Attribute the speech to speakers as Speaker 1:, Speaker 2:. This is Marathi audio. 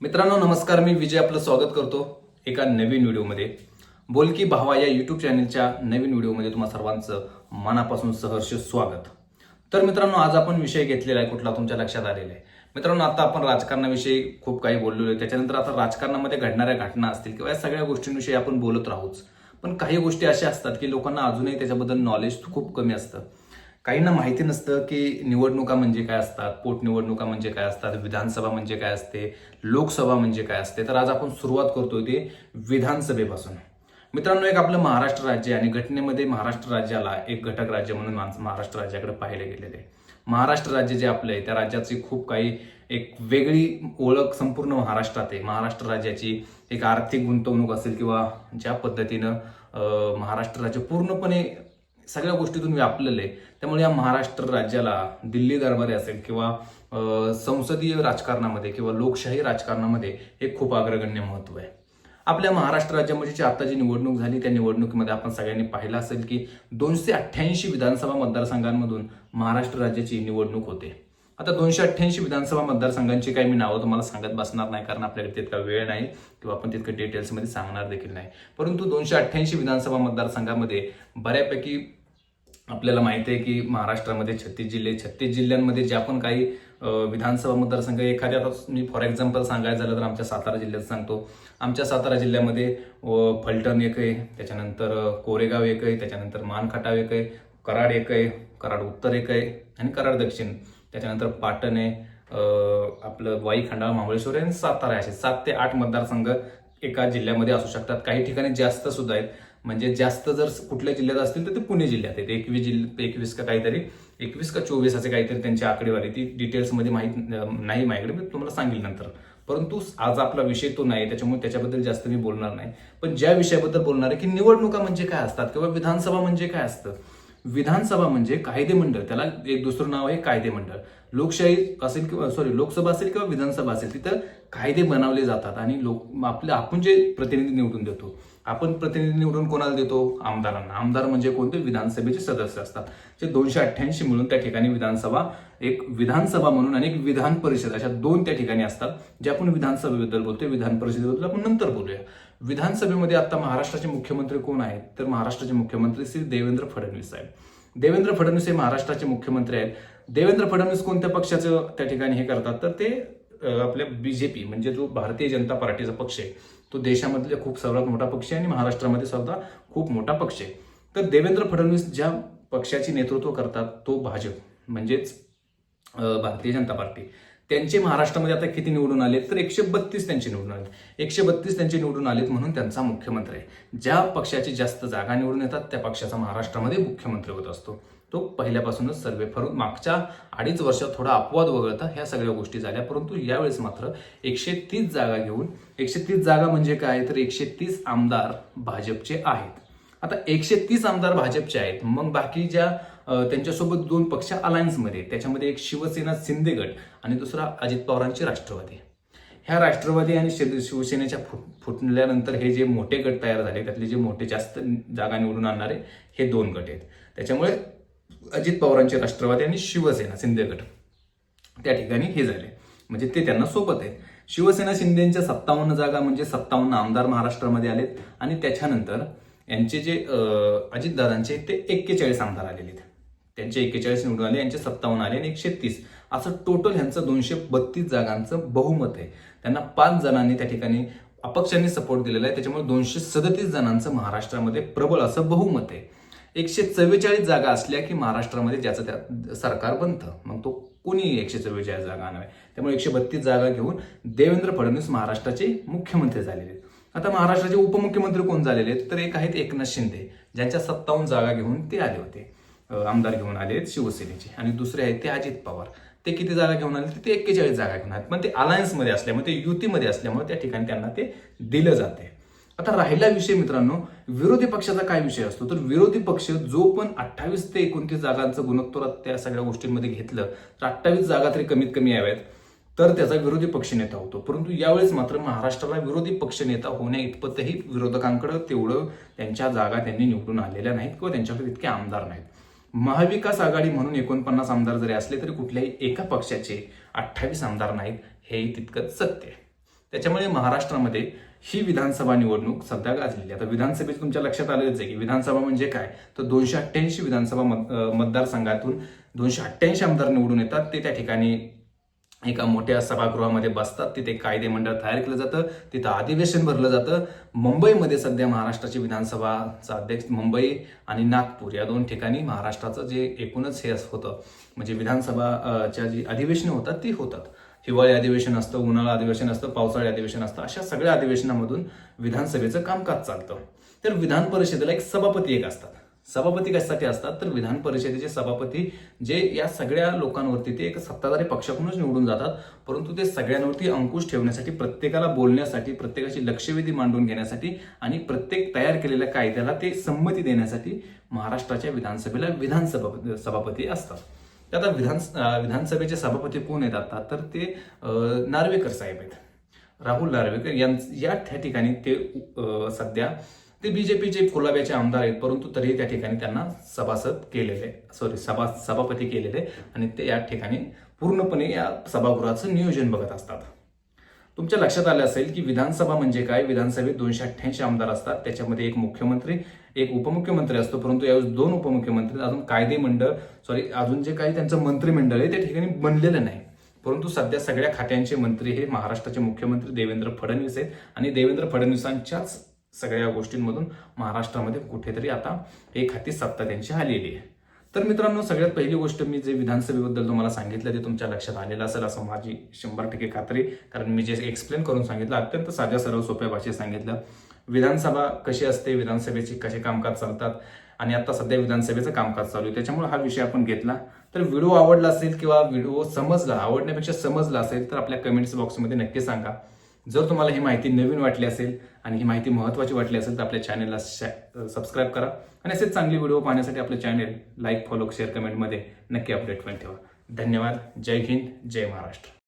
Speaker 1: मित्रांनो नमस्कार. मी विजय आपलं स्वागत करतो एका नवीन व्हिडिओमध्ये. बोल की भावा या यूट्यूब चॅनलच्या नवीन व्हिडिओमध्ये तुम्हा सर्वांचं मनापासून सहर्ष स्वागत. तर मित्रांनो आज आपण विषय घेतलेला आहे कुठला तुमच्या लक्षात आलेला आहे? मित्रांनो आता आपण राजकारणाविषयी खूप काही बोललेलो आहे त्याच्यानंतर आता राजकारणामध्ये घडणाऱ्या घटना असतील किंवा या सगळ्या गोष्टींविषयी आपण बोलत राहूच. पण काही गोष्टी अशा असतात की लोकांना अजूनही त्याच्याबद्दल नॉलेज खूप कमी असतं. काहींना माहिती नसतं की निवडणुका म्हणजे काय असतात पोटनिवडणुका म्हणजे काय असतात विधानसभा म्हणजे काय असते लोकसभा म्हणजे काय असते. तर आज आपण सुरुवात करतोय ते विधानसभेपासून. मित्रांनो एक आपलं महाराष्ट्र राज्य आणि घटनेमध्ये महाराष्ट्र राज्याला एक घटक राज्य म्हणून माणसं महाराष्ट्र राज्याकडे पाहिले गेलेले. आहे महाराष्ट्र राज्य जे आपलं आहे त्या राज्याची खूप काही एक वेगळी ओळख संपूर्ण महाराष्ट्रात आहे. महाराष्ट्र राज्याची एक आर्थिक गुंतवणूक असेल किंवा ज्या पद्धतीनं महाराष्ट्र राज्य पूर्णपणे सगळ्या गोष्टीतून व्यापलेलं आहे. त्यामुळे या महाराष्ट्र राज्याला दिल्ली दरबारी असेल किंवा संसदीय राजकारणामध्ये किंवा लोकशाही राजकारणामध्ये हे खूप अग्रगण्य महत्त्व आहे. आपल्या महाराष्ट्र राज्यामध्ये जी आता जी निवडणूक झाली त्या निवडणुकीमध्ये आपण सगळ्यांनी पाहिलं असेल की दोनशे अठ्ठ्याऐंशी विधानसभा मतदारसंघांमधून महाराष्ट्र राज्याची निवडणूक होते. आता दोनशे अठ्ठ्याऐंशी विधानसभा मतदारसंघांची काही मी नावं तुम्हाला सांगत बसणार नाही कारण आपल्याकडे तितका वेळ नाही किंवा आपण तितकं डिटेल्समध्ये सांगणार देखील नाही. परंतु दोनशे अठ्ठ्याऐंशी विधानसभा मतदारसंघामध्ये बऱ्यापैकी आपल्याला माहिती आहे की महाराष्ट्रामध्ये छत्तीस जिल्हे छत्तीस जिल्ह्यांमध्ये ज्या पण काही विधानसभा मतदारसंघ एखाद्या मी फॉर एक्झाम्पल सांगायचं झालं तर आमच्या सातारा जिल्ह्यात सांगतो. आमच्या सातारा जिल्ह्यामध्ये फलटण एक आहे त्याच्यानंतर कोरेगाव एक आहे त्याच्यानंतर मानखटाव एक आहे कराड एक आहे कराड उत्तर एक आहे आणि कराड दक्षिण. त्याच्यानंतर पाटण आहे आपलं वाई खंडाळा महाबळेश्वर आहे आणि सातारा असे सात ते आठ मतदारसंघ एका जिल्ह्यामध्ये असू शकतात. काही ठिकाणी जास्त सुद्धा आहेत. म्हणजे जास्त जर कुठल्या जिल्ह्यात असतील तर ते पुणे जिल्ह्यात आहेत. एकवीस जिल्ह एकवीस का काहीतरी एकवीस का चोवीस असे काहीतरी त्यांची आकडेवारी ती डिटेल्समध्ये माहीत नाही माझ्याकडे. मी तुम्हाला सांगेल नंतर. परंतु आज आपला विषय तो नाही. त्याच्यामुळे त्याच्याबद्दल जास्त मी बोलणार नाही. पण ज्या विषयाबद्दल बोलणार आहे की निवडणुका म्हणजे काय असतात किंवा विधानसभा म्हणजे काय असतं? विधानसभा म्हणजे कायदेमंडळ. त्याला एक दुसरं नाव आहे कायदेमंडळ. लोकशाही असेल किंवा सॉरी लोकसभा असेल किंवा विधानसभा असेल तिथं कायदे बनवले जातात आणि लोक आपले आपण जे प्रतिनिधी निवडून देतो आपण प्रतिनिधी निवडून कोणाला देतो? आमदारांना. आमदार म्हणजे कोणते? विधानसभेचे सदस्य असतात. जे दोनशे अठ्ठ्याऐंशी मिळून त्या ठिकाणी विधानसभा एक विधानसभा म्हणून आणि एक विधान परिषद अशा दोन त्या ठिकाणी असतात जे आपण विधानसभेबद्दल बोलतोय विधान परिषदेबद्दल आपण नंतर बोलूया. विधानसभेमध्ये आता महाराष्ट्राचे मुख्यमंत्री कोण आहेत? तर महाराष्ट्राचे मुख्यमंत्री श्री देवेंद्र फडणवीस आहेत देवेंद्र फडणवीस हे महाराष्ट्राचे मुख्यमंत्री आहेत. देवेंद्र फडणवीस कोणत्या पक्षाचं त्या ठिकाणी हे करतात? तर ते आपल्या बीजेपी म्हणजे जो भारतीय जनता पार्टीचा पक्ष आहे तो देशामधले खूप सर्वात मोठा पक्ष आहे आणि महाराष्ट्रामध्ये सुद्धा खूप मोठा पक्ष आहे. तर देवेंद्र फडणवीस ज्या पक्षाचे नेतृत्व करतात तो भाजप म्हणजेच भारतीय जनता पार्टी. त्यांचे महाराष्ट्रामध्ये आता किती निवडून आले तर एकशे बत्तीस त्यांचे निवडून आले एकशे बत्तीस त्यांचे निवडून आलेत म्हणून त्यांचा मुख्यमंत्री आहे. ज्या पक्षाची जास्त जागा निवडून येतात त्या पक्षाचा महाराष्ट्रामध्ये मुख्यमंत्री होत असतो. तो पहिल्यापासूनच सर्वे फरून मागच्या अडीच वर्षात थोडा अपवाद वगळता ह्या सगळ्या गोष्टी झाल्या. परंतु यावेळेस मात्र एकशे तीस जागा घेऊन एकशे तीस जागा म्हणजे काय? तर एकशे तीस आमदार भाजपचे आहेत. आता एकशे तीस आमदार भाजपचे आहेत. मग बाकी ज्या त्यांच्यासोबत दोन पक्ष अलायन्समध्ये त्याच्यामध्ये एक शिवसेना शिंदे गट आणि दुसरा अजित पवारांची राष्ट्रवादी ह्या राष्ट्रवादी आणि शिवसेनेच्या फुट फुटल्यानंतर हे जे मोठे गट तयार झाले त्यातले जे मोठे जास्त जागा निवडून आणणारे हे दोन गट आहेत. त्याच्यामुळे अजित पवारांचे राष्ट्रवादी आणि शिवसेना शिंदे गट. त्या ठिकाणी हे झाले. म्हणजे ते त्यांना सोबत आहे. शिवसेना शिंदेच्या सत्तावन्न जागा म्हणजे सत्तावन्न आमदार महाराष्ट्रामध्ये आलेत. आणि त्याच्यानंतर यांचे जे अजितदादांचे ते एक्केचाळीस आमदार आलेले आहेत. त्यांचे एक्केचाळीस निवडून आले यांचे सत्तावन्न आले आणि एकशे तीस. असं टोटल ह्यांचं दोनशे बत्तीस जागांचं बहुमत आहे. त्यांना पाच जणांनी त्या ठिकाणी अपक्षांनी सपोर्ट दिलेला आहे. त्याच्यामुळे दोनशे सदतीस जणांचं महाराष्ट्रामध्ये प्रबळ असं बहुमत आहे. एकशे चव्वेचाळीस जागा असल्या की महाराष्ट्रामध्ये ज्याचं त्या सरकार बनतं. मग तो कोणी एकशे चव्वेचाळीस जागा आणावे त्यामुळे एकशे बत्तीस जागा घेऊन देवेंद्र फडणवीस महाराष्ट्राचे मुख्यमंत्री झालेले आहेत. आता महाराष्ट्राचे उपमुख्यमंत्री कोण झालेले आहेत? तर एक आहेत एकनाथ शिंदे ज्यांच्या सत्तावन्न जागा घेऊन ते आले होते. आमदार घेऊन आले आहेत शिवसेनेचे. आणि दुसरे आहेत ते अजित पवार. ते किती जागा घेऊन आले? तर ते एक्केचाळीस जागा घेऊन आहेत पण ते अलायन्समध्ये असल्यामुळे ते युतीमध्ये असल्यामुळे त्या ठिकाणी त्यांना ते दिलं जाते आता राहिला विषय मित्रांनो विरोधी पक्षाचा काय विषय असतो? तर विरोधी पक्ष जो पण अठ्ठावीस ते एकोणतीस जागांचं गुणोत्तर त्या सगळ्या गोष्टींमध्ये घेतलं तर अठ्ठावीस जागा तरी कमीत कमी याव्यात तर त्याचा विरोधी पक्षनेता होतो. परंतु यावेळेस मात्र महाराष्ट्राला विरोधी पक्षनेता होण्या इतपतही विरोधकांकडे तेवढं त्यांच्या जागा त्यांनी निवडून आलेल्या नाहीत किंवा त्यांच्याकडे इतके आमदार नाहीत. महाविकास आघाडी म्हणून एकोणपन्नास आमदार जरी असले तरी कुठल्याही एका पक्षाचे अठ्ठावीस आमदार नाहीत हेही तितकंच सत्य आहे. त्याच्यामुळे महाराष्ट्रामध्ये ही विधानसभा निवडणूक सध्या गाजलेली आता विधानसभेत तुमच्या लक्षात आलेलंच आहे की विधानसभा म्हणजे काय? तर दोनशे अठ्ठ्याऐंशी विधानसभा मत- मतदारसंघातून दोनशे अठ्ठ्याऐंशी आमदार निवडून येतात. ते त्या ठिकाणी एका मोठ्या सभागृहामध्ये बसतात. तिथे कायदे मंडळ तयार केलं जातं. तिथं अधिवेशन भरलं जातं. मुंबईमध्ये सध्या महाराष्ट्राची विधानसभाचा अध्यक्ष मुंबई आणि नागपूर या दोन ठिकाणी महाराष्ट्राचं जे एकूणच हे होतं. म्हणजे विधानसभाच्या जी अधिवेशनं होतात ती होतात. हिवाळी अधिवेशन असतं उन्हाळा अधिवेशन असतं पावसाळी अधिवेशन असतं अशा सगळ्या अधिवेशनामधून विधानसभेचं कामकाज चालतं. तर विधान परिषदेला एक सभापती एक असतात. सभापती कशासाठी असतात? तर विधान परिषदेचे सभापती जे या सगळ्या लोकांवरती ते एक सत्ताधारी पक्षाकडूनच निवडून जातात. परंतु ते सगळ्यांवरती अंकुश ठेवण्यासाठी प्रत्येकाला बोलण्यासाठी प्रत्येकाची लक्षवेधी मांडून घेण्यासाठी आणि प्रत्येक तयार केलेल्या कायद्याला ते संमती देण्यासाठी महाराष्ट्राच्या विधानसभेला विधानसभा सभापती असतात. आता विधान विधानसभेचे सभापती कोण आहेत आता? तर ते नार्वेकर साहेब आहेत. राहुल नार्वेकर यांच या त्या ठिकाणी ते सध्या ते बीजेपीचे कोलाब्याचे आमदार आहेत परंतु तरीही त्या ठिकाणी त्यांना सभासद केलेले सॉरी सभा सभापती केलेले आणि ते या ठिकाणी पूर्णपणे या सभागृहाचं नियोजन बघत असतात. तुमच्या लक्षात आलं असेल की विधानसभा म्हणजे काय? विधानसभेत दोनशे अठ्ठ्याऐंशी आमदार असतात. त्याच्यामध्ये एक मुख्यमंत्री एक उपमुख्यमंत्री असतो. परंतु यावेळेस दोन उपमुख्यमंत्री अजून कायदे मंडळ सॉरी अजून जे काही त्यांचं मंत्रिमंडळ आहे त्या ठिकाणी बनलेलं नाही. परंतु सध्या सगळ्या खात्यांचे मंत्री हे महाराष्ट्राचे मुख्यमंत्री देवेंद्र फडणवीस आहेत. आणि देवेंद्र फडणवीसांच्याच सगळ्या गोष्टींमधून महाराष्ट्रामध्ये कुठेतरी आता एक हाती सत्ता त्यांची आलेली आहे. तर मित्रांनो सगळ्यात पहिली गोष्ट मी जे विधानसभेबद्दल तुम्हाला सांगितलं ते तुमच्या लक्षात आलेलं असेल असं माझी शंभर टक्के खात्री. कारण मी जे एक्सप्लेन करून सांगितलं अत्यंत साध्या सरळ सोप्या भाषेत सांगितलं. विधानसभा कशी असते विधानसभेची कसे कामकाज चालतात आणि आता सध्या विधानसभेचं कामकाज चालू आहे त्याच्यामुळे हा विषय आपण घेतला. तर व्हिडिओ आवडला असेल किंवा व्हिडिओ समजला आवडण्यापेक्षा समजला असेल तर आपल्या कमेंट्स बॉक्समध्ये नक्की सांगा. जर तुम्हाला ही माहिती नवीन वाटली असेल आणि ही माहिती महत्त्वाची वाटली असेल तर आपल्या चॅनेलला सबस्क्राईब करा आणि असेच चांगले व्हिडिओ पाहण्यासाठी आपलं चॅनेल लाईक फॉलो शेअर कमेंटमध्ये नक्की अपडेट पण ठेवा. धन्यवाद. जय हिंद. जय महाराष्ट्र.